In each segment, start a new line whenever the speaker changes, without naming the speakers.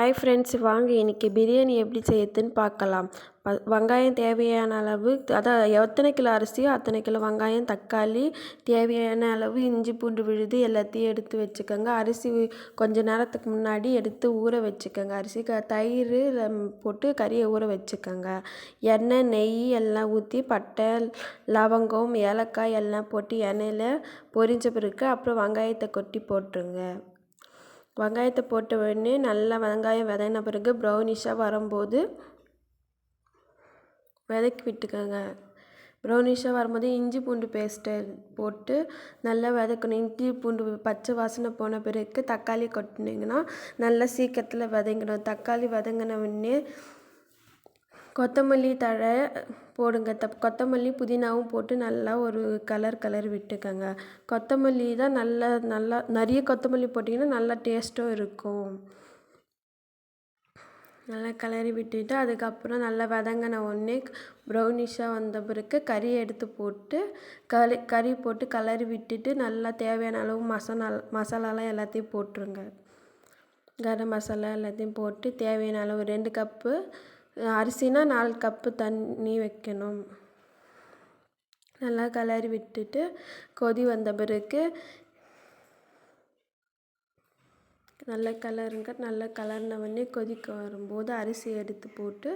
Hi friends வாங்க இன்றைக்கி பிரியாணி எப்படி செய்யறதுன்னு பார்க்கலாம். ப வெங்காயம் தேவையான அளவு அதான் எத்தனை கிலோ அரிசியோ அத்தனை கிலோ வெங்காயம் தக்காளி தேவையான அளவு இஞ்சி பூண்டு விழுது எல்லாத்தையும் எடுத்து வச்சுக்கோங்க. அரிசி கொஞ்ச நேரத்துக்கு முன்னாடி எடுத்து ஊற வச்சுக்கோங்க. அரிசி க தயிர் போட்டு கறியை ஊற வச்சுக்கோங்க. எண்ணெய் நெய் எல்லாம் ஊற்றி பட்டை லவங்கம் ஏலக்காய் எல்லாம் போட்டு எண்ணெயில் பொரிஞ்ச பிறகு அப்புறம் வெங்காயத்தை கொட்டி போட்டுருங்க. வெங்காயத்தை போட்ட உடனே நல்லா வெங்காயம் வதங்கின பிறகு ப்ரௌனிஷாக வரும்போது வதக்கி விட்டுக்கோங்க. ப்ரௌனிஷாக வரும்போது இஞ்சி பூண்டு பேஸ்ட்டை போட்டு நல்லா வதக்கணும். இஞ்சி பூண்டு பச்சை வாசனை போன பிறகு தக்காளி கொட்டினீங்கன்னா நல்லா சீக்கிரத்தில் வதங்கிடும் தக்காளி வதங்கின உடனே கொத்தமல்லி தழை போடுங்க. த கொத்தமல்லி புதினாவும் போட்டு நல்லா ஒரு கலர் கலர் விட்டுக்கோங்க. கொத்தமல்லி தான் நல்லா நல்லா நிறைய கொத்தமல்லி போட்டிங்கன்னா நல்லா டேஸ்ட்டும் இருக்கும். நல்லா கிளறி விட்டுட்டு அதுக்கப்புறம் நல்லா வதங்கின உடனே ப்ரௌனிஷாக வந்த பிறகு கறி எடுத்து போட்டு கறி கறி போட்டு கிளறி விட்டுட்டு நல்லா தேவையான அளவு மசாலா மசாலாலாம் எல்லாத்தையும் போட்டுருங்க. கரம் மசாலா எல்லாத்தையும் போட்டு தேவையான அளவு ரெண்டு கப்பு அரிசினா நாலு கப்பு தண்ணி வைக்கணும். நல்லா கிளறி விட்டுட்டு கொதி வந்த பிறகு நல்லா கலருங்க நல்லா கலர்னவொடனே கொதிக்க வரும்போது அரிசி எடுத்து போட்டு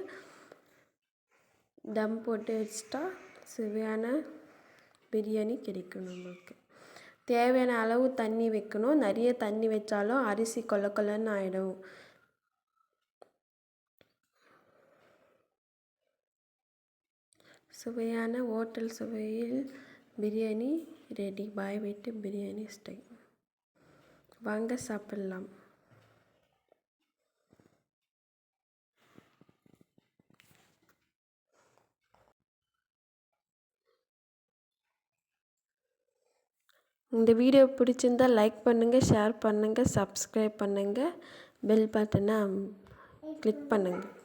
தம் போட்டு வச்சிட்டா சுவையான பிரியாணி கிடைக்கும் நம்மளுக்கு தேவையான அளவு தண்ணி வைக்கணும். நிறைய தண்ணி வச்சாலும் அரிசி கொல கொலன்னு ஆகிடும் சுவையான ஹோட்டல் சுவையில் பிரியாணி ரெடி பாய் வீட்டு பிரியாணி ஸ்டைல் வாங்க சாப்பிட்லாம். இந்த வீடியோ பிடிச்சிருந்தா லைக் பண்ணுங்கள் ஷேர் பண்ணுங்கள் சப்ஸ்கிரைப் பண்ணுங்கள் பெல் பட்டனை கிளிக் பண்ணுங்கள்